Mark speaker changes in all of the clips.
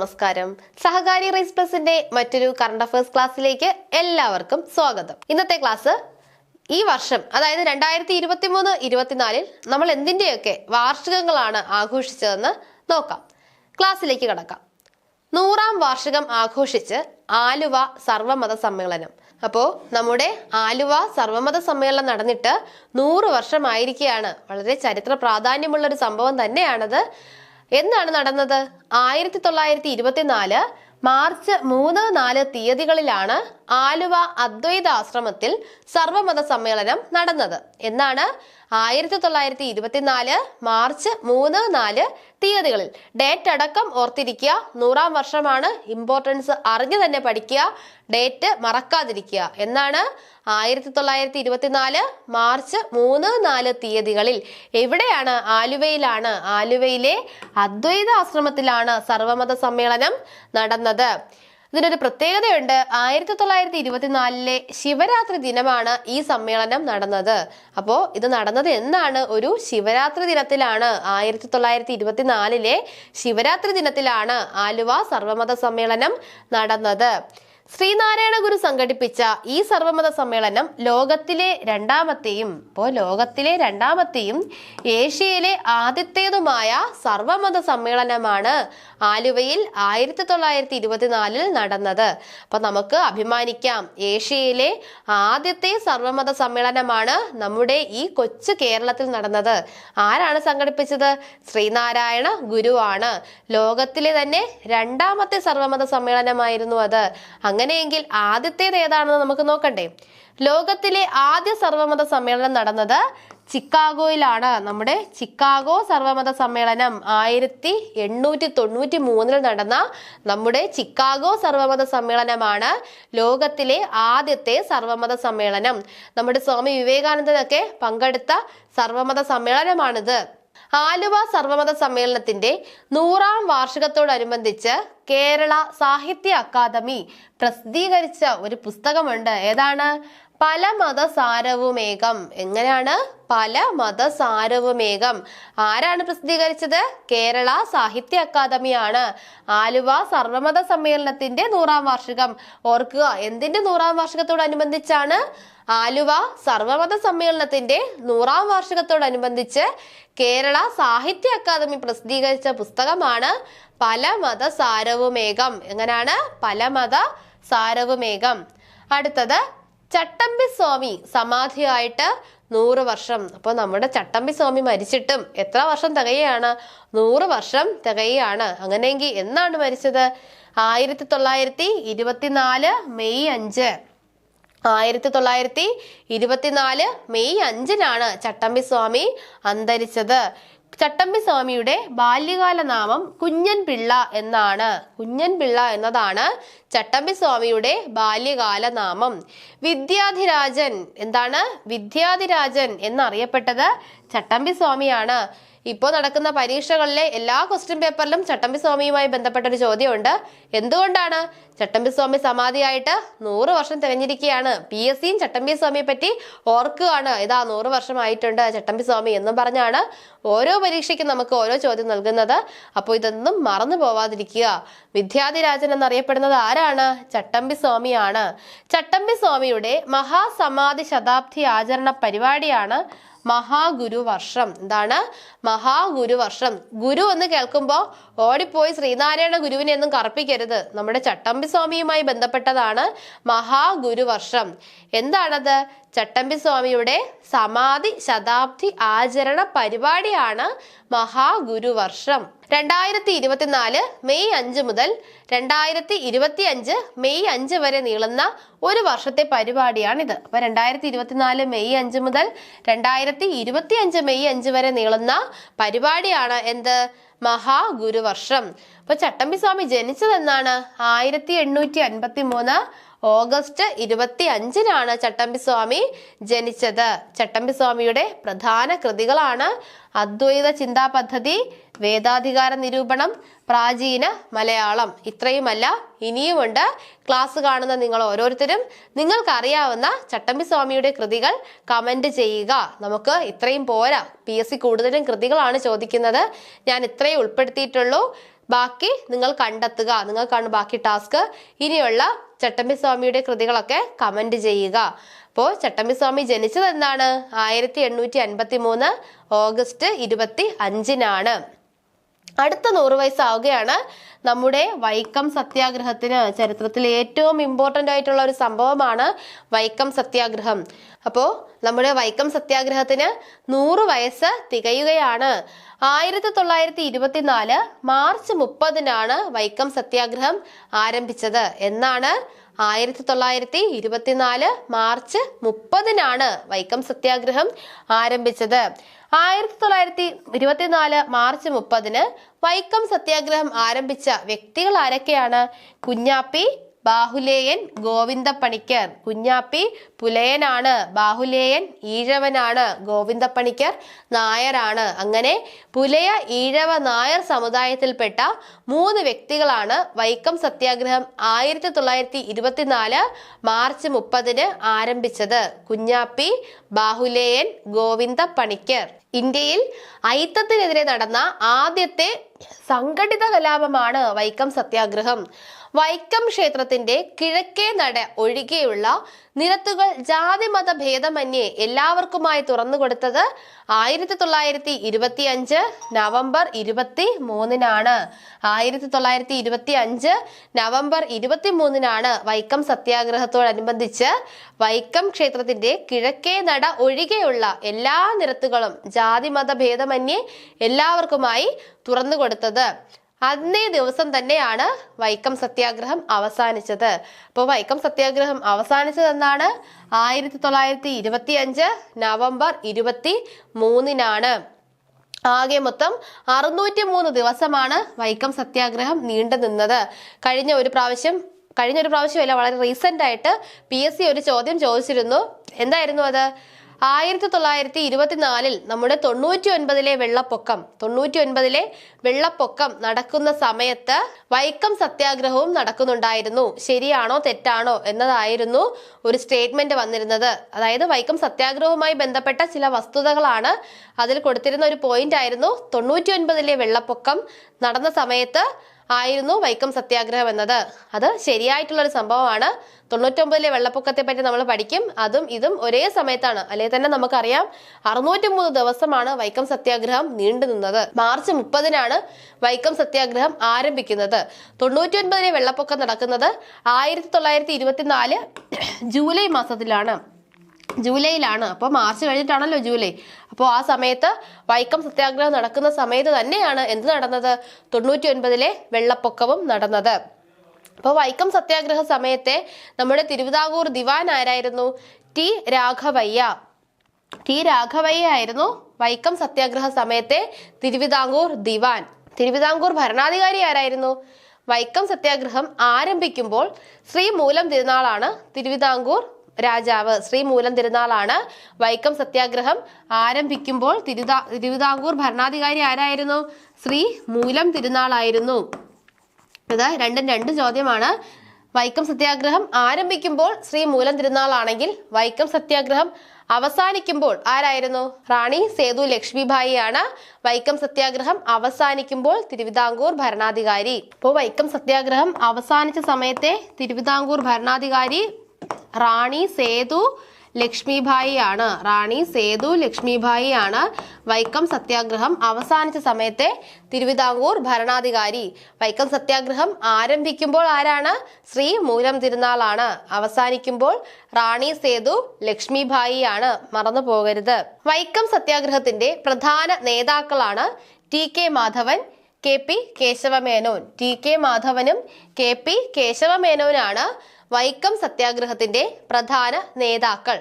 Speaker 1: നമസ്കാരം. സഹകാരി റൈസ് പ്ലസിന്റെ മറ്റൊരു current affairs ക്ലാസ്സിലേക്ക് എല്ലാവർക്കും സ്വാഗതം. ഇന്നത്തെ ക്ലാസ് ഈ വർഷം അതായത് രണ്ടായിരത്തി ഇരുപത്തി മൂന്ന് ഇരുപത്തിനാലിൽ നമ്മൾ എന്തിന്റെയൊക്കെ വാർഷികങ്ങളാണ് ആഘോഷിച്ചതെന്ന് നോക്കാം. ക്ലാസ്സിലേക്ക് കടക്കാം. നൂറാം വാർഷികം ആഘോഷിച്ച് ആലുവ സർവമത സമ്മേളനം. അപ്പോൾ നമ്മുടെ ആലുവ സർവമത സമ്മേളനം നടന്നിട്ട് നൂറ് വർഷമായിരിക്കുകയാണ്. വളരെ ചരിത്ര പ്രാധാന്യമുള്ള ഒരു സംഭവം തന്നെയാണത്. എന്നാണ് നടന്നത്? ആയിരത്തി തൊള്ളായിരത്തി ഇരുപത്തിനാല് മാർച്ച് മൂന്ന് നാല് തീയതികളിലാണ് ആലുവ അദ്വൈത ആശ്രമത്തിൽ സർവമത സമ്മേളനം നടന്നത്. എന്നാണ് ആയിരത്തി തൊള്ളായിരത്തി ഇരുപത്തിനാല് മാർച്ച് മൂന്ന് നാല് തീയതികളിൽ ഡേറ്റ് അടക്കം ഓർത്തിരിക്കുക. നൂറാം വർഷമാണ് ഇമ്പോർട്ടൻസ് അറിഞ്ഞു തന്നെ പഠിക്കുക. ഡേറ്റ് മറക്കാതിരിക്കുക. എന്നാണ് ആയിരത്തി തൊള്ളായിരത്തി ഇരുപത്തിനാല് മാർച്ച് മൂന്ന് നാല് തീയതികളിൽ. എവിടെയാണ്? ആലുവയിലാണ്. ആലുവയിലെ അദ്വൈത ആശ്രമത്തിലാണ് സർവമത സമ്മേളനം നടന്നത്. ഇതിനൊരു പ്രത്യേകതയുണ്ട്. ആയിരത്തി തൊള്ളായിരത്തി ഇരുപത്തിനാലിലെ ശിവരാത്രി ദിനമാണ് ഈ സമ്മേളനം നടന്നത്. അപ്പോൾ ഇത് നടന്നത് എന്നാണ് ഒരു ശിവരാത്രി ദിനത്തിലാണ്. ആയിരത്തി തൊള്ളായിരത്തി ഇരുപത്തിനാലിലെ ശിവരാത്രി ദിനത്തിലാണ് ആലുവ സർവമത സമ്മേളനം നടന്നത്. ശ്രീനാരായണ ഗുരു സംഘടിപ്പിച്ച ഈ സർവമത സമ്മേളനം ലോകത്തിലെ രണ്ടാമത്തെയും ഇപ്പോൾ ലോകത്തിലെ രണ്ടാമത്തെയും ഏഷ്യയിലെ ആദ്യത്തേതുമായ സർവമത സമ്മേളനമാണ് ആലുവയിൽ ആയിരത്തി തൊള്ളായിരത്തി ഇരുപത്തിനാലിൽ നടന്നത്. അപ്പൊ നമുക്ക് അഭിമാനിക്കാം ഏഷ്യയിലെ ആദ്യത്തെ സർവമത സമ്മേളനമാണ് നമ്മുടെ ഈ കൊച്ചു കേരളത്തിൽ നടന്നത്. ആരാണ് സംഘടിപ്പിച്ചത്? ശ്രീനാരായണ ഗുരുവാണ്. ലോകത്തിലെ തന്നെ രണ്ടാമത്തെ സർവമത സമ്മേളനമായിരുന്നു അത്. അങ്ങനെയെങ്കിൽ ആദ്യത്തേത് ഏതാണെന്ന് നമുക്ക് നോക്കണ്ടേ? ലോകത്തിലെ ആദ്യ സർവമത സമ്മേളനം നടന്നത് ചിക്കാഗോയിലാണ്. നമ്മുടെ ചിക്കാഗോ സർവമത സമ്മേളനം ആയിരത്തി എണ്ണൂറ്റി തൊണ്ണൂറ്റി മൂന്നിൽ നടന്ന നമ്മുടെ ചിക്കാഗോ സർവമത സമ്മേളനമാണ് ലോകത്തിലെ ആദ്യത്തെ സർവമത സമ്മേളനം. നമ്മുടെ സ്വാമി വിവേകാനന്ദനൊക്കെ പങ്കെടുത്ത സർവമത സമ്മേളനമാണിത്. ആലുവ സർവമത സമ്മേളനത്തിന്റെ നൂറാം വാർഷികത്തോടനുബന്ധിച്ച് കേരള സാഹിത്യ അക്കാദമി പ്രസിദ്ധീകരിച്ച ഒരു പുസ്തകമുണ്ട്. ഏതാണ്? പല മതസാരവുമേകം എങ്ങനെയാണ്? പല മതസാരവുമേകം ആരാണ് പ്രസിദ്ധീകരിച്ചത്? കേരള സാഹിത്യ അക്കാദമിയാണ്. ആലുവ സർവമത സമ്മേളനത്തിന്റെ നൂറാം വാർഷികം. ഓർക്കുക എന്തിന്റെ നൂറാം വാർഷികത്തോടനുബന്ധിച്ചാണ്? ആലുവ സർവമത സമ്മേളനത്തിന്റെ നൂറാം വാർഷികത്തോടനുബന്ധിച്ച് കേരള സാഹിത്യ അക്കാദമി പ്രസിദ്ധീകരിച്ച പുസ്തകമാണ് പല മത സാരവുമേകം എങ്ങനെയാണ് പല മത സാരവുമേകം അടുത്തത് ചട്ടമ്പി സ്വാമി സമാധിയായിട്ട് നൂറ് വർഷം. അപ്പോൾ നമ്മുടെ ചട്ടമ്പി സ്വാമി മരിച്ചിട്ടും എത്ര വർഷം തികയാണ്? നൂറ് വർഷം തികയാണ്. അങ്ങനെയെങ്കിൽ എന്നാണ് മരിച്ചത്? ആയിരത്തി തൊള്ളായിരത്തി ഇരുപത്തിനാല് മെയ് അഞ്ച്. ആയിരത്തി തൊള്ളായിരത്തി ഇരുപത്തിനാല് മെയ് അഞ്ചിനാണ് ചട്ടമ്പി സ്വാമി അന്തരിച്ചത്. ചട്ടമ്പി സ്വാമിയുടെ ബാല്യകാല നാമം കുഞ്ഞൻ പിള്ള എന്നാണ്. കുഞ്ഞൻ പിള്ള എന്നതാണ് ചട്ടമ്പി സ്വാമിയുടെ ബാല്യകാല നാമം വിദ്യാധിരാജൻ എന്താണ്? വിദ്യാധിരാജൻ എന്നറിയപ്പെട്ടത് ചട്ടമ്പി സ്വാമിയാണ് ഇപ്പോൾ നടക്കുന്ന പരീക്ഷകളിലെ എല്ലാ ക്വസ്റ്റ്യൻ പേപ്പറിലും ചട്ടമ്പി സ്വാമിയുമായി ബന്ധപ്പെട്ട ഒരു ചോദ്യമുണ്ട്. എന്തുകൊണ്ടാണ് ചട്ടമ്പി സ്വാമി സമാധിയായിട്ട് നൂറ് വർഷം തികഞ്ഞിരിക്കുകയാണ്? പി എസ് സിയും ചട്ടമ്പി സ്വാമിയെ പറ്റി ഓർക്കുകയാണ്. ഇതാ നൂറ് വർഷമായിട്ടുണ്ട് ചട്ടമ്പി സ്വാമി എന്നും പറഞ്ഞാണ് ഓരോ പരീക്ഷയ്ക്കും നമുക്ക് ഓരോ ചോദ്യം നൽകുന്നത്. അപ്പോൾ ഇതൊന്നും മറന്നു പോവാതിരിക്കുക. വിദ്യാധിരാജൻ എന്നറിയപ്പെടുന്നത് ആരാണ്? ചട്ടമ്പി സ്വാമിയാണ്. ചട്ടമ്പി സ്വാമിയുടെ മഹാസമാധി ശതാബ്ദി ആചരണ പരിപാടിയാണ് മഹാഗുരു വർഷം എന്താണ്? മഹാഗുരു വർഷം ഗുരു എന്ന് കേൾക്കുമ്പോൾ ഓടിപ്പോയി ശ്രീനാരായണ ഗുരുവിനെ ഒന്നും കറുപ്പിക്കരുത്. നമ്മുടെ ചട്ടമ്പി സ്വാമിയുമായി ബന്ധപ്പെട്ടതാണ് മഹാഗുരു വർഷം എന്താണത്? ചട്ടമ്പി സ്വാമിയുടെ സമാധി ശതാബ്ദി ആചരണ പരിപാടിയാണ് മഹാഗുരുവർഷം. രണ്ടായിരത്തി ഇരുപത്തിനാല് മെയ് അഞ്ച് മുതൽ രണ്ടായിരത്തി ഇരുപത്തി അഞ്ച് മെയ് അഞ്ച് വരെ നീളുന്ന ഒരു വർഷത്തെ പരിപാടിയാണിത്. അപ്പൊ രണ്ടായിരത്തി ഇരുപത്തിനാല് മെയ് അഞ്ച് മുതൽ രണ്ടായിരത്തി ഇരുപത്തി അഞ്ച് മെയ് അഞ്ച് വരെ നീളുന്ന പരിപാടിയാണ് എന്ത്? മഹാഗുരുവർഷം. അപ്പൊ ചട്ടമ്പി സ്വാമി ജനിച്ചതെന്നാണ് ആയിരത്തി എണ്ണൂറ്റി അൻപത്തി മൂന്ന് ഓഗസ്റ്റ് ഇരുപത്തി അഞ്ചിനാണ് ചട്ടമ്പിസ്വാമി ജനിച്ചത്. ചട്ടമ്പിസ്വാമിയുടെ പ്രധാന കൃതികളാണ് അദ്വൈത ചിന്താ പദ്ധതി വേദാധികാര നിരൂപണം പ്രാചീന മലയാളം. ഇത്രയുമല്ല ഇനിയുമുണ്ട് ക്ലാസ് കാണുന്ന നിങ്ങൾ ഓരോരുത്തരും നിങ്ങൾക്കറിയാവുന്ന ചട്ടമ്പി സ്വാമിയുടെ കൃതികൾ കമന്റ് ചെയ്യുക. നമുക്ക് ഇത്രയും പോരാ. പി എസ് സി കൂടുതലും കൃതികളാണ് ചോദിക്കുന്നത്. ഞാൻ ഇത്രയും ഉൾപ്പെടുത്തിയിട്ടുള്ളൂ. ബാക്കി നിങ്ങൾ കണ്ടെത്തുക. നിങ്ങൾക്കാണ് ബാക്കി ടാസ്ക് ഇനിയുള്ള ചട്ടമ്പി സ്വാമിയുടെ കൃതികളൊക്കെ കമന്റ് ചെയ്യുക. അപ്പോൾ ചട്ടമ്പി സ്വാമി ജനിച്ചത് എന്നാണ് ആയിരത്തി എണ്ണൂറ്റി അൻപത്തി മൂന്ന് ഓഗസ്റ്റ് ഇരുപത്തി അഞ്ചിനാണ് അടുത്ത നൂറ് വയസ്സാവുകയാണ് നമ്മുടെ വൈക്കം സത്യാഗ്രഹത്തിന് ചരിത്രത്തിൽ ഏറ്റവും ഇമ്പോർട്ടന്റ് ആയിട്ടുള്ള ഒരു സംഭവമാണ് വൈക്കം സത്യാഗ്രഹം. അപ്പോൾ നമ്മുടെ വൈക്കം സത്യാഗ്രഹത്തിന് നൂറ് വയസ്സ് തികയുകയാണ്. ആയിരത്തി തൊള്ളായിരത്തി ഇരുപത്തിനാല് മാർച്ച് മുപ്പതിനാണ് വൈക്കം സത്യാഗ്രഹം ആരംഭിച്ചത്. എന്നാണ് ആയിരത്തി തൊള്ളായിരത്തി ഇരുപത്തിനാല് മാർച്ച് മുപ്പതിനാണ് വൈക്കം സത്യാഗ്രഹം ആരംഭിച്ചത്. ആയിരത്തി തൊള്ളായിരത്തി ഇരുപത്തിനാല് മാർച്ച് മുപ്പതിന് വൈക്കം സത്യാഗ്രഹം ആരംഭിച്ച വ്യക്തികൾ ആരൊക്കെയാണ്? കുഞ്ഞാപ്പി ബാഹുലേയൻ ഗോവിന്ദപ്പണിക്കർ. കുഞ്ഞാപ്പി പുലയനാണ്. ബാഹുലേയൻ ഈഴവനാണ്. ഗോവിന്ദപ്പണിക്കർ നായരാണ്. അങ്ങനെ പുലയ ഈഴവ നായർ സമുദായത്തിൽപ്പെട്ട മൂന്ന് വ്യക്തികളാണ് വൈക്കം സത്യാഗ്രഹം ആയിരത്തി തൊള്ളായിരത്തി ഇരുപത്തിനാല് മാർച്ച് മുപ്പതിന് ആരംഭിച്ചത്. കുഞ്ഞാപ്പി ബാഹുലേയൻ ഗോവിന്ദ പണിക്കർ ഇന്ത്യയിൽ ഐത്തത്തിനെതിരെ നടന്ന ആദ്യത്തെ സംഘടിത കലാപമാണ് വൈക്കം സത്യാഗ്രഹം. വൈക്കം ക്ഷേത്രത്തിന്റെ കിഴക്കേ നട ഒഴികെയുള്ള നിരത്തുകൾ ജാതിമത ഭേദമന്യേ എല്ലാവർക്കുമായി തുറന്നുകൊടുത്തത് ആയിരത്തി തൊള്ളായിരത്തി ഇരുപത്തി അഞ്ച് നവംബർ ഇരുപത്തി മൂന്നിനാണ് ആയിരത്തി തൊള്ളായിരത്തി ഇരുപത്തി അഞ്ച് നവംബർ ഇരുപത്തി മൂന്നിനാണ് വൈക്കം സത്യാഗ്രഹത്തോടനുബന്ധിച്ച് വൈക്കം ക്ഷേത്രത്തിന്റെ കിഴക്കേ നട ഒഴികെയുള്ള എല്ലാ നിരത്തുകളും ജാതിമത ഭേദമന്യേ എല്ലാവർക്കുമായി തുറന്നു കൊടുത്തത് അന്നേ ദിവസം തന്നെയാണ് വൈക്കം സത്യാഗ്രഹം അവസാനിച്ചത്. അപ്പോൾ വൈക്കം സത്യാഗ്രഹം അവസാനിച്ചതെന്നാണ് ആയിരത്തി തൊള്ളായിരത്തി ഇരുപത്തി അഞ്ച് നവംബർ ഇരുപത്തി മൂന്നിനാണ് ആകെ മൊത്തം അറുന്നൂറ്റി മൂന്ന് ദിവസമാണ് വൈക്കം സത്യാഗ്രഹം നീണ്ടു നിന്നത്. കഴിഞ്ഞ ഒരു പ്രാവശ്യം കഴിഞ്ഞ ഒരു പ്രാവശ്യമല്ല വളരെ റീസെന്റ് ആയിട്ട് പി എസ് സി ഒരു ചോദ്യം ചോദിച്ചിരുന്നു. എന്തായിരുന്നു അത്? ആയിരത്തി തൊള്ളായിരത്തി ഇരുപത്തിനാലിൽ നമ്മുടെ തൊണ്ണൂറ്റി ഒൻപതിലെ വെള്ളപ്പൊക്കം തൊണ്ണൂറ്റി ഒൻപതിലെ വെള്ളപ്പൊക്കം നടക്കുന്ന സമയത്ത് വൈക്കം സത്യാഗ്രഹവും നടക്കുന്നുണ്ടായിരുന്നു. ശരിയാണോ തെറ്റാണോ എന്നതായിരുന്നു ഒരു സ്റ്റേറ്റ്മെന്റ് വന്നിരുന്നത്. അതായത് വൈക്കം സത്യാഗ്രഹവുമായി ബന്ധപ്പെട്ട ചില വസ്തുതകളാണ് അതിൽ കൊടുത്തിരുന്ന ഒരു പോയിന്റ് ആയിരുന്നു. തൊണ്ണൂറ്റി ഒൻപതിലെ വെള്ളപ്പൊക്കം നടന്ന സമയത്ത് ആയിരുന്നു വൈക്കം സത്യാഗ്രഹം എന്നത്. അത് ശരിയായിട്ടുള്ള ഒരു സംഭവമാണ്. തൊണ്ണൂറ്റൊമ്പതിലെ വെള്ളപ്പൊക്കത്തെ പറ്റി നമ്മൾ പഠിക്കും. അതും ഇതും ഒരേ സമയത്താണ്. അല്ലെങ്കിൽ തന്നെ നമുക്കറിയാം. അറുന്നൂറ്റി മൂന്ന് ദിവസമാണ് വൈക്കം സത്യാഗ്രഹം നീണ്ടു നിന്നത്. മാർച്ച് മുപ്പതിനാണ് വൈക്കം സത്യാഗ്രഹം ആരംഭിക്കുന്നത്. തൊണ്ണൂറ്റി വെള്ളപ്പൊക്കം നടക്കുന്നത് ആയിരത്തി തൊള്ളായിരത്തി ജൂലൈ മാസത്തിലാണ്. ജൂലൈയിലാണ്. അപ്പോൾ മാർച്ച് കഴിഞ്ഞിട്ടാണല്ലോ ജൂലൈ. അപ്പോൾ ആ സമയത്ത് വൈക്കം സത്യാഗ്രഹം നടക്കുന്ന സമയത്ത് തന്നെയാണ് എന്ത് നടന്നത്? തൊണ്ണൂറ്റി ഒൻപതിലെ വെള്ളപ്പൊക്കവും നടന്നത്. അപ്പോൾ വൈക്കം സത്യാഗ്രഹ സമയത്തെ നമ്മുടെ തിരുവിതാംകൂർ ദിവാൻ ആരായിരുന്നു? ടി രാഘവയ്യ. ടി രാഘവയ്യ ആയിരുന്നു വൈക്കം സത്യാഗ്രഹ സമയത്തെ തിരുവിതാംകൂർ ദിവാൻ. തിരുവിതാംകൂർ ഭരണാധികാരി ആരായിരുന്നു? വൈക്കം സത്യാഗ്രഹം ആരംഭിക്കുമ്പോൾ ശ്രീ മൂലം തിരുനാളാണ് തിരുവിതാംകൂർ രാജാവ് ശ്രീ മൂലം തിരുനാളാണ്. വൈക്കം സത്യാഗ്രഹം ആരംഭിക്കുമ്പോൾ തിരുതാ തിരുവിതാംകൂർ ഭരണാധികാരി ആരായിരുന്നു? ശ്രീ മൂലം തിരുനാളായിരുന്നു. ഇത് രണ്ടും രണ്ട് ചോദ്യമാണ്. വൈക്കം സത്യാഗ്രഹം ആരംഭിക്കുമ്പോൾ ശ്രീ മൂലം തിരുനാളാണെങ്കിൽ വൈക്കം സത്യാഗ്രഹം അവസാനിക്കുമ്പോൾ ആരായിരുന്നു? റാണി സേതു ലക്ഷ്മിഭായി ആണ് വൈക്കം സത്യാഗ്രഹം അവസാനിക്കുമ്പോൾ തിരുവിതാംകൂർ ഭരണാധികാരി. ഇപ്പോൾ വൈക്കം സത്യാഗ്രഹം അവസാനിച്ച സമയത്തെ തിരുവിതാംകൂർ ഭരണാധികാരി റാണി സേതു ലക്ഷ്മിഭായി ആണ് റാണി സേതു ലക്ഷ്മിഭായി ആണ് വൈക്കം സത്യാഗ്രഹം അവസാനിച്ച സമയത്തെ തിരുവിതാംകൂർ ഭരണാധികാരി. വൈക്കം സത്യാഗ്രഹം ആരംഭിക്കുമ്പോൾ ആരാണ്? ശ്രീ മൂലം തിരുനാളാണ്. അവസാനിക്കുമ്പോൾ റാണി സേതു ലക്ഷ്മിഭായി ആണ് മറന്നു പോകരുത്. വൈക്കം സത്യാഗ്രഹത്തിന്റെ പ്രധാന നേതാക്കളാണ് T K Madhavan K P Kesava Menon T K മാധവനും K P കേശവമേനോനാണ് വൈക്കം സത്യാഗ്രഹത്തിന്റെ പ്രധാന നേതാക്കൾ.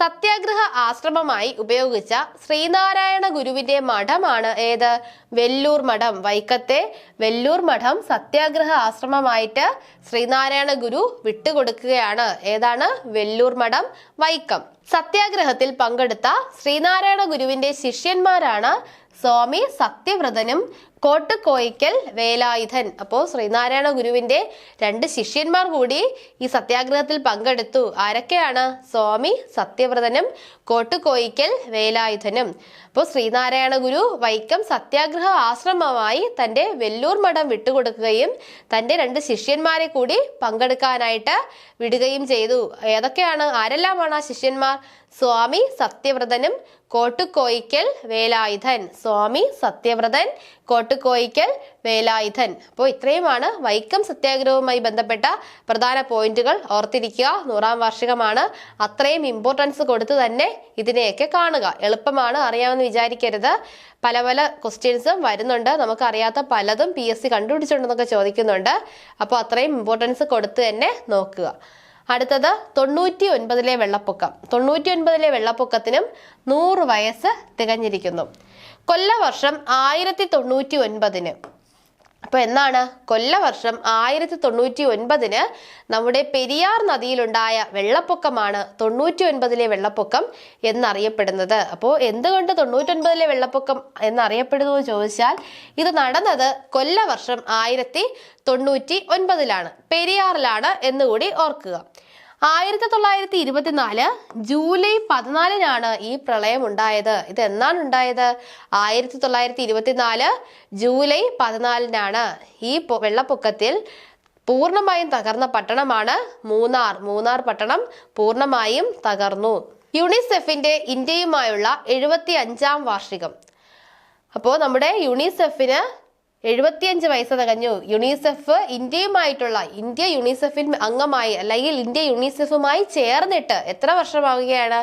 Speaker 1: സത്യാഗ്രഹ ആശ്രമമായി ഉപയോഗിച്ച ശ്രീനാരായണ ഗുരുവിന്റെ മഠമാണ് ഏത്? വെല്ലൂർ മഠം. വൈക്കത്തെ വെല്ലൂർ മഠം സത്യാഗ്രഹ ആശ്രമമായിട്ട് ശ്രീനാരായണ ഗുരു വിട്ടുകൊടുക്കുകയാണ്. ഏതാണ്? വെല്ലൂർ മഠം വൈക്കം. സത്യാഗ്രഹത്തിൽ പങ്കെടുത്ത ശ്രീനാരായണ ഗുരുവിന്റെ ശിഷ്യന്മാരാണ് സ്വാമി സത്യവ്രതനും കോട്ടുകോയിക്കൽ വേലായുധൻ. അപ്പോൾ ശ്രീനാരായണ ഗുരുവിന്റെ രണ്ട് ശിഷ്യന്മാർ കൂടി ഈ സത്യാഗ്രഹത്തിൽ പങ്കെടുത്തു. ആരൊക്കെയാണ്? സ്വാമി സത്യവ്രതനും കോട്ടുകോയിക്കൽ വേലായുധനും. അപ്പോൾ ശ്രീനാരായണ ഗുരു വൈക്കം സത്യാഗ്രഹ ആശ്രമമായി തന്റെ വെല്ലൂർ മഠം വിട്ടുകൊടുക്കുകയും തന്റെ രണ്ട് ശിഷ്യന്മാരെ കൂടി പങ്കെടുക്കാനായിട്ട് വിടുകയും ചെയ്തു. ഏതൊക്കെയാണ്? ആരെല്ലാമാണ് ആ ശിഷ്യന്മാർ? സ്വാമി സത്യവ്രതനും കോട്ടുകോയിക്കൽ വേലായുധൻ. സ്വാമി സത്യവ്രതൻ കോട്ടുകോയിക്കൽ വേലായുധൻ. അപ്പോൾ ഇത്രയുമാണ് വൈക്കം സത്യാഗ്രഹവുമായി ബന്ധപ്പെട്ട പ്രധാന പോയിന്റുകൾ. ഓർത്തിരിക്കുക നൂറാം വാർഷികമാണ്. അത്രയും ഇമ്പോർട്ടൻസ് കൊടുത്തു തന്നെ ഇതിനെയൊക്കെ കാണുക. എളുപ്പമാണ് അറിയാമെന്ന് വിചാരിക്കരുത്. പല പല ക്വസ്റ്റ്യൻസും വരുന്നുണ്ട്. നമുക്കറിയാത്ത പലതും പി എസ് സി കണ്ടുപിടിച്ചിട്ടുണ്ടെന്നൊക്കെ ചോദിക്കുന്നുണ്ട്. അപ്പോൾ അത്രയും ഇമ്പോർട്ടൻസ് കൊടുത്ത് തന്നെ നോക്കുക. അടുത്തത് തൊണ്ണൂറ്റി ഒൻപതിലെ വെള്ളപ്പൊക്കം. തൊണ്ണൂറ്റി ഒൻപതിലെ വെള്ളപ്പൊക്കത്തിനും നൂറ് വയസ്സ് തികഞ്ഞിരിക്കുന്നു. കൊല്ലവർഷം ആയിരത്തി തൊണ്ണൂറ്റി ഒൻപതിന് അപ്പൊ എന്നാണ്? കൊല്ലവർഷം ആയിരത്തി തൊണ്ണൂറ്റി ഒൻപതിന് നമ്മുടെ പെരിയാർ നദിയിലുണ്ടായ വെള്ളപ്പൊക്കമാണ് തൊണ്ണൂറ്റി ഒൻപതിലെ വെള്ളപ്പൊക്കം എന്നറിയപ്പെടുന്നത്. അപ്പോൾ എന്തുകൊണ്ട് തൊണ്ണൂറ്റി ഒൻപതിലെ വെള്ളപ്പൊക്കം എന്നറിയപ്പെടുന്നു എന്ന് ചോദിച്ചാൽ ഇത് നടന്നത് കൊല്ലവർഷം ആയിരത്തി തൊണ്ണൂറ്റി ഒൻപതിലാണ് പെരിയാറിലാണ് എന്നുകൂടി ഓർക്കുക. ആയിരത്തി തൊള്ളായിരത്തി ഇരുപത്തിനാല് ജൂലൈ പതിനാലിനാണ് ഈ പ്രളയം ഉണ്ടായത് ഇത് എന്നാണ് ഉണ്ടായത്? ആയിരത്തി തൊള്ളായിരത്തി ഇരുപത്തിനാല് ജൂലൈ പതിനാലിനാണ് ഈ വെള്ളപ്പൊക്കത്തിൽ പൂർണമായും തകർന്ന പട്ടണമാണ് മൂന്നാർ. മൂന്നാർ പട്ടണം പൂർണമായും തകർന്നു. യുണിസെഫിന്റെ ഇന്ത്യയുമായുള്ള എഴുപത്തി അഞ്ചാം വാർഷികം. അപ്പോൾ നമ്മുടെ യുണിസെഫിന് എഴുപത്തിയഞ്ച് വയസ്സ് തികഞ്ഞു. യുണിസെഫ് ഇന്ത്യയുമായിട്ടുള്ള ഇന്ത്യ യുണിസെഫിൽ അംഗമായി അല്ലെങ്കിൽ ഇന്ത്യ യുണിസെഫുമായി ചേർന്നിട്ട് എത്ര വർഷമാവുകയാണ്?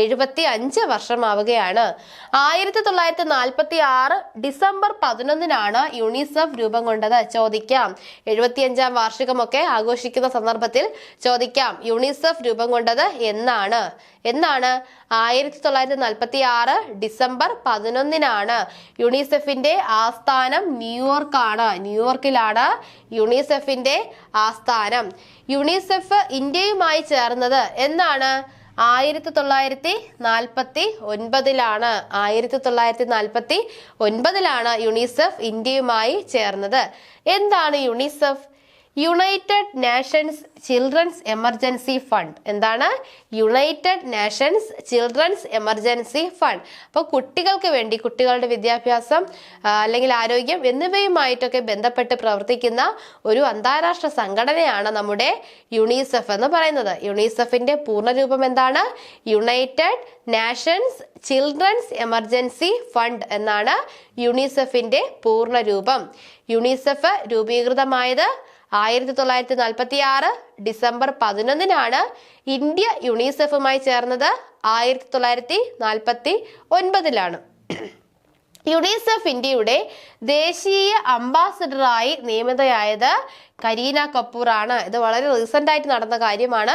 Speaker 1: എഴുപത്തി അഞ്ച് വർഷമാവുകയാണ്. ആയിരത്തി തൊള്ളായിരത്തി നാൽപ്പത്തി ആറ് ഡിസംബർ പതിനൊന്നിനാണ് യുണിസെഫ് രൂപം കൊണ്ടത്. ചോദിക്കാം. എഴുപത്തിയഞ്ചാം വാർഷികമൊക്കെ ആഘോഷിക്കുന്ന സന്ദർഭത്തിൽ ചോദിക്കാം. യുണിസെഫ് രൂപം കൊണ്ടത് എന്നാണ്. എന്നാണ് ആയിരത്തി തൊള്ളായിരത്തി നാൽപ്പത്തി ആറ് ഡിസംബർ പതിനൊന്നിനാണ് യുണിസെഫിന്റെ ആസ്ഥാനം ന്യൂയോർക്കാണ്. ന്യൂയോർക്കിലാണ് യുണിസെഫിന്റെ ആസ്ഥാനം. യുണിസെഫ് ഇന്ത്യയുമായി ചേർന്നത് എന്നാണ് ആയിരത്തി തൊള്ളായിരത്തി നാൽപ്പത്തി ഒൻപതിലാണ് ആയിരത്തി തൊള്ളായിരത്തി നാൽപ്പത്തി ഒൻപതിലാണ് യുണിസെഫ് ഇന്ത്യയുമായി ചേർന്നത്. എന്താണ് UNICEF? United Nations Children's Emergency Fund എന്താണ്? United Nations Children's Emergency Fund അപ്പോൾ കുട്ടികൾക്ക് വേണ്ടി കുട്ടികളുടെ വിദ്യാഭ്യാസം അല്ലെങ്കിൽ ആരോഗ്യം എന്നിവയുമായിട്ടൊക്കെ ബന്ധപ്പെട്ട് പ്രവർത്തിക്കുന്ന ഒരു അന്താരാഷ്ട്ര സംഘടനയാണ് നമ്മുടെ യുണിസെഫ് എന്ന് പറയുന്നത്. യുണിസെഫിന്റെ പൂർണരൂപം എന്താണ്? United Nations Children's Emergency Fund എന്നാണ് യുണിസെഫിന്റെ പൂർണരൂപം. യുണിസെഫ് രൂപീകൃതമായത് ആയിരത്തി തൊള്ളായിരത്തി നാൽപ്പത്തി ആറ് ഡിസംബർ പതിനൊന്നിനാണ് ഇന്ത്യ യുണിസെഫുമായി ചേർന്നത്. ആയിരത്തി തൊള്ളായിരത്തി നാൽപ്പത്തി ഒൻപതിലാണ് യുണിസെഫ് ഇന്ത്യയുടെ ദേശീയ അംബാസിഡറായി നിയമിതയായത് കരീന കപൂർ ആണ് ഇത് വളരെ റീസെന്റ് ആയിട്ട് നടന്ന കാര്യമാണ്.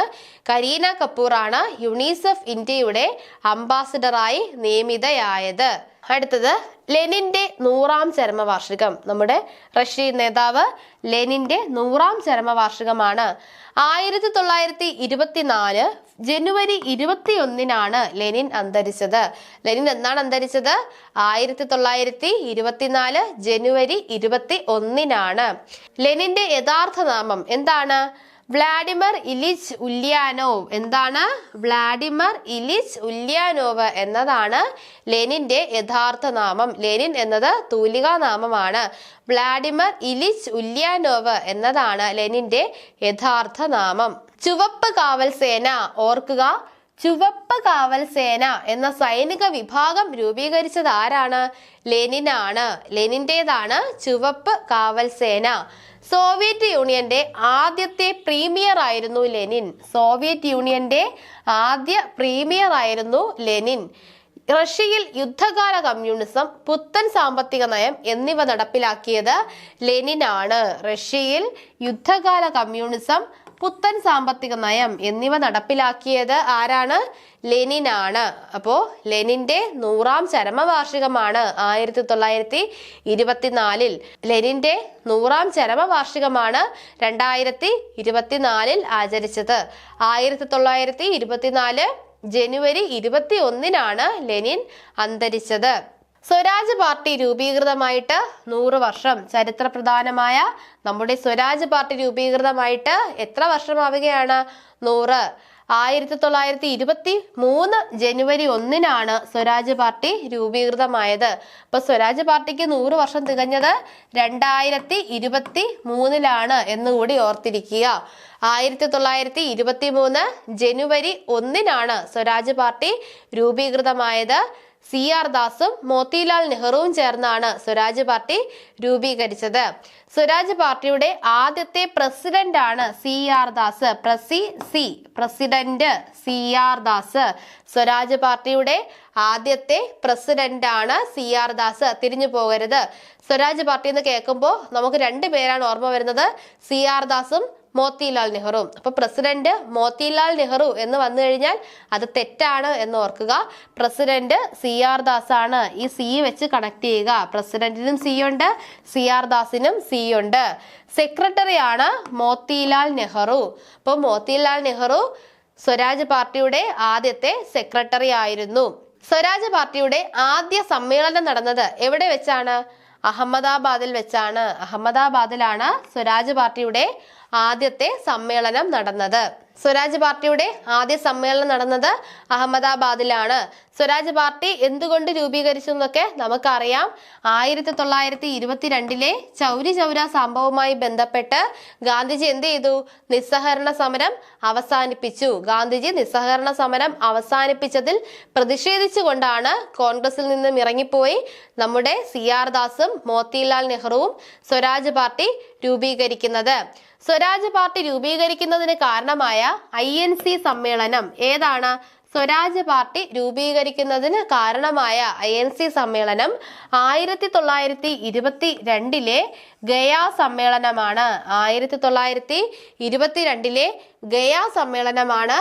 Speaker 1: കരീന കപൂർ ആണ് യുണിസെഫ് ഇന്ത്യയുടെ അംബാസിഡറായി നിയമിതയായത്. അടുത്തത് ലെനിന്റെ നൂറാം ചരമവാർഷികം. നമ്മുടെ റഷ്യൻ നേതാവ് ലെനിന്റെ നൂറാം ചരമവാർഷികമാണ്. ആയിരത്തി തൊള്ളായിരത്തി ഇരുപത്തിനാല് ജനുവരി ഇരുപത്തിയൊന്നിനാണ് ലെനിൻ അന്തരിച്ചത്. ലെനിൻ എന്നാണ് അന്തരിച്ചത്? ആയിരത്തി തൊള്ളായിരത്തി ഇരുപത്തിനാല് ജനുവരി ഇരുപത്തി ഒന്നിനാണ് ലെനിന്റെ യഥാർത്ഥ നാമം എന്താണ്? Vladimir Ilyich Ulyanov. എന്താണ്? വ്ളാഡിമർ ഇലിച്ച് ഉല്യാനോവ് എന്നതാണ് ലെനിന്റെ യഥാർത്ഥ നാമം. ലെനിൻ എന്നത് തൂലികാ നാമമാണ്. വ്ളാഡിമർ ഇലിച്ച് ഉല്യാനോവ് എന്നതാണ് ലെനിന്റെ യഥാർത്ഥ നാമം. ചുവപ്പ് കാവൽ സേന ഓർക്കുക. ചുവപ്പ് കാവൽ സേന എന്ന സൈനിക വിഭാഗം രൂപീകരിച്ചത് ആരാണ്? ലെനിനാണ്. ലെനിന്റെതാണ് ചുവപ്പ് കാവൽ സേന. സോവിയറ്റ് യൂണിയന്റെ ആദ്യത്തെ പ്രീമിയർ ആയിരുന്നു ലെനിൻ. സോവിയറ്റ് യൂണിയന്റെ ആദ്യ പ്രീമിയർ ആയിരുന്നു ലെനിൻ. റഷ്യയിൽ യുദ്ധകാല കമ്മ്യൂണിസം പുത്തൻ സാമ്പത്തിക നയം എന്നിവ നടപ്പിലാക്കിയത് ലെനിനാണ്. റഷ്യയിൽ യുദ്ധകാല കമ്മ്യൂണിസം പുത്തൻ സാമ്പത്തിക നയം എന്നിവ നടപ്പിലാക്കിയത് ആരാണ്? ലെനിനാണ്. അപ്പോ ലെനിന്റെ നൂറാം ചരമവാർഷികമാണ് ആയിരത്തി തൊള്ളായിരത്തി ഇരുപത്തിനാലിൽ ലെനിന്റെ നൂറാം ചരമവാർഷികമാണ് രണ്ടായിരത്തി ഇരുപത്തിനാലിൽ ആചരിച്ചത്. ആയിരത്തി തൊള്ളായിരത്തി ഇരുപത്തിനാല് ജനുവരി ഇരുപത്തി ഒന്നിനാണ് ലെനിൻ അന്തരിച്ചത്. സ്വരാജ് പാർട്ടി രൂപീകൃതമായിട്ട് നൂറ് വർഷം ചരിത്ര പ്രധാനമായ നമ്മുടെ സ്വരാജ് പാർട്ടി രൂപീകൃതമായിട്ട് എത്ര വർഷമാവുകയാണ്? നൂറ്. ആയിരത്തി തൊള്ളായിരത്തി ഇരുപത്തി മൂന്ന് ജനുവരി ഒന്നിനാണ് സ്വരാജ് പാർട്ടി രൂപീകൃതമായത്. അപ്പൊ സ്വരാജ് പാർട്ടിക്ക് നൂറ് വർഷം തികഞ്ഞത് രണ്ടായിരത്തി ഇരുപത്തി മൂന്നിലാണ് എന്നുകൂടി ഓർത്തിരിക്കുക. ആയിരത്തി തൊള്ളായിരത്തി ഇരുപത്തി മൂന്ന് ജനുവരി ഒന്നിനാണ് സ്വരാജ് പാർട്ടി രൂപീകൃതമായത്. സി ആർ ദാസും മോത്തിലാൽ നെഹ്റുവും ചേർന്നാണ് സ്വരാജ് പാർട്ടി രൂപീകരിച്ചത്. സ്വരാജ് പാർട്ടിയുടെ ആദ്യത്തെ പ്രസിഡന്റ് ആണ് സി ആർ ദാസ്. പ്രസി C president C R Das. Swaraj പാർട്ടിയുടെ ആദ്യത്തെ പ്രസിഡന്റ് ആണ് സി ആർ ദാസ്. തിരിഞ്ഞു പോകരുത്. സ്വരാജ് പാർട്ടി എന്ന് കേൾക്കുമ്പോൾ നമുക്ക് രണ്ട് പേരാണ് ഓർമ്മ വരുന്നത്. സി ആർ ദാസും മോത്തിലാൽ നെഹ്റു. അപ്പൊ പ്രസിഡന്റ് മോത്തിലാൽ നെഹ്റു എന്ന് വന്നു കഴിഞ്ഞാൽ അത് തെറ്റാണ് എന്ന് ഓർക്കുക. പ്രസിഡന്റ് സി ആർ ദാസ് ആണ് ഈ സി വെച്ച് കണക്ട് ചെയ്യുക. പ്രസിഡന്റിനും സി ഉണ്ട് സി ആർ ദാസിനും സി ഉണ്ട്. സെക്രട്ടറി ആണ് മോത്തിലാൽ നെഹ്റു. അപ്പോൾ മോത്തിലാൽ നെഹ്റു സ്വരാജ് പാർട്ടിയുടെ ആദ്യത്തെ സെക്രട്ടറി ആയിരുന്നു. സ്വരാജ് പാർട്ടിയുടെ ആദ്യ സമ്മേളനം നടന്നത് എവിടെ വെച്ചാണ്? അഹമ്മദാബാദിൽ വെച്ചാണ്. അഹമ്മദാബാദിലാണ് സ്വരാജ് പാർട്ടിയുടെ ആദ്യത്തെ സമ്മേളനം നടന്നത്. സ്വരാജ് പാർട്ടിയുടെ ആദ്യ സമ്മേളനം നടന്നത് അഹമ്മദാബാദിലാണ്. സ്വരാജ് പാർട്ടി എന്തുകൊണ്ട് രൂപീകരിച്ചു എന്നൊക്കെ നമുക്കറിയാം. ആയിരത്തി തൊള്ളായിരത്തി ഇരുപത്തിരണ്ടിലെ ചൗരി ചൗര സംഭവവുമായി ബന്ധപ്പെട്ട് ഗാന്ധിജി എന്ത് ചെയ്തു? നിസ്സഹകരണ സമരം അവസാനിപ്പിച്ചു. ഗാന്ധിജി നിസ്സഹകരണ സമരം അവസാനിപ്പിച്ചതിൽ പ്രതിഷേധിച്ചുകൊണ്ടാണ് കോൺഗ്രസിൽ നിന്നും ഇറങ്ങിപ്പോയി നമ്മുടെ സി ആർ ദാസും മോത്തിലാൽ നെഹ്റുവും സ്വരാജ് പാർട്ടി രൂപീകരിക്കുന്നത്. സ്വരാജ് പാർട്ടി രൂപീകരിക്കുന്നതിന് കാരണമായ ഐ എൻ സി സമ്മേളനം ഏതാണ്? സ്വരാജ് പാർട്ടി രൂപീകരിക്കുന്നതിന് കാരണമായ ഐ എൻ സി സമ്മേളനം ആയിരത്തി തൊള്ളായിരത്തി ഇരുപത്തി രണ്ടിലെ ഗയാ സമ്മേളനമാണ്. ആയിരത്തി തൊള്ളായിരത്തി ഇരുപത്തിരണ്ടിലെ ഗയാ സമ്മേളനമാണ്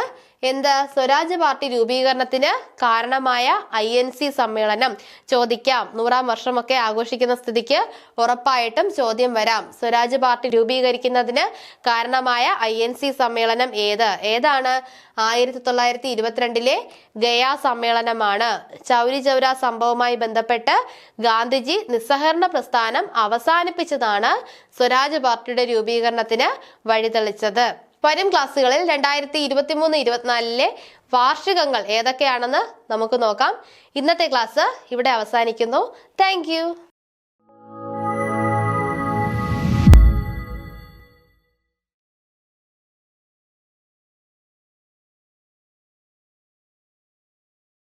Speaker 1: എന്ത്? സ്വരാജ് പാർട്ടി രൂപീകരണത്തിന് കാരണമായ ഐ എൻ സി സമ്മേളനം ചോദിക്കാം. നൂറാം വർഷമൊക്കെ ആഘോഷിക്കുന്ന സ്ഥിതിക്ക് ഉറപ്പായിട്ടും ചോദ്യം വരാം. സ്വരാജ് പാർട്ടി രൂപീകരിക്കുന്നതിന് കാരണമായ ഐ എൻ സി സമ്മേളനം ഏത്? ഏതാണ്? ആയിരത്തി തൊള്ളായിരത്തി ഇരുപത്തിരണ്ടിലെ ഗയാ സമ്മേളനമാണ്. ചൗരി ചൗര സംഭവവുമായി ബന്ധപ്പെട്ട് ഗാന്ധിജി നിസ്സഹകരണ പ്രസ്ഥാനം അവസാനിപ്പിച്ചതാണ് സ്വരാജ് പാർട്ടിയുടെ രൂപീകരണത്തിന് വഴിതെളിച്ചത്. വരും ക്ലാസ്സുകളിൽ രണ്ടായിരത്തി ഇരുപത്തി മൂന്ന് ഇരുപത്തിനാലിലെ വാർഷികങ്ങൾ ഏതൊക്കെയാണെന്ന് നമുക്ക് നോക്കാം. ഇന്നത്തെ ക്ലാസ് ഇവിടെ അവസാനിക്കുന്നു. താങ്ക്